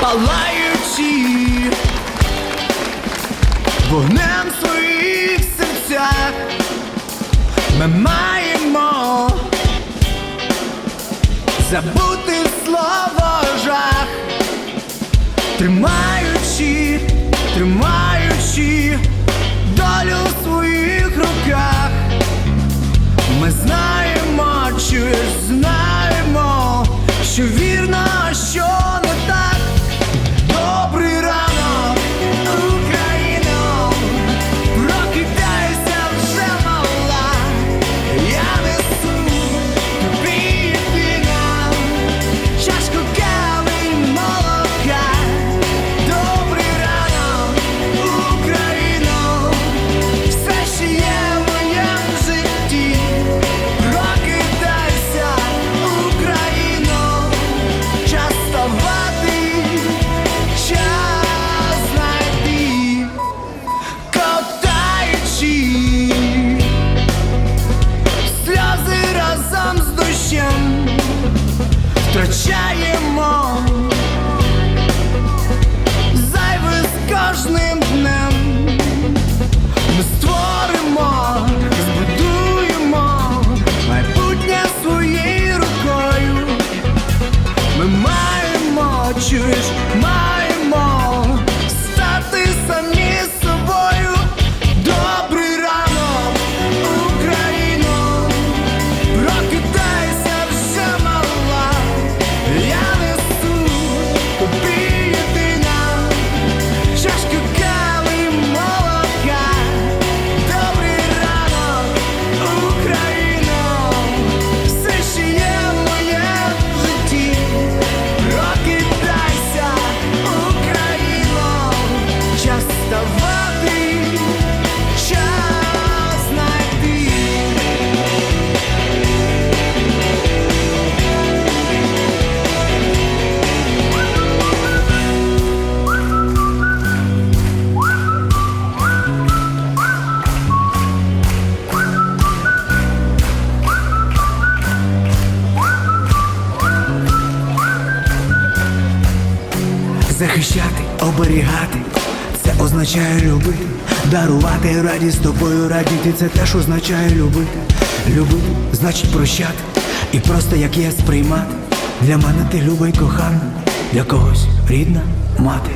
палаючи вогнем своїх серцях, ми маємо забути слово жах, тримаючи, тримаючи долю в своїх руках. Ми знаємо, чи знаємо, маємо, Захищати, оберігати, це означає любити, дарувати радість тобою радіти, це теж означає любити. Любити значить прощати і просто як є сприймати. Для мене ти люба й кохана, для когось рідна мати.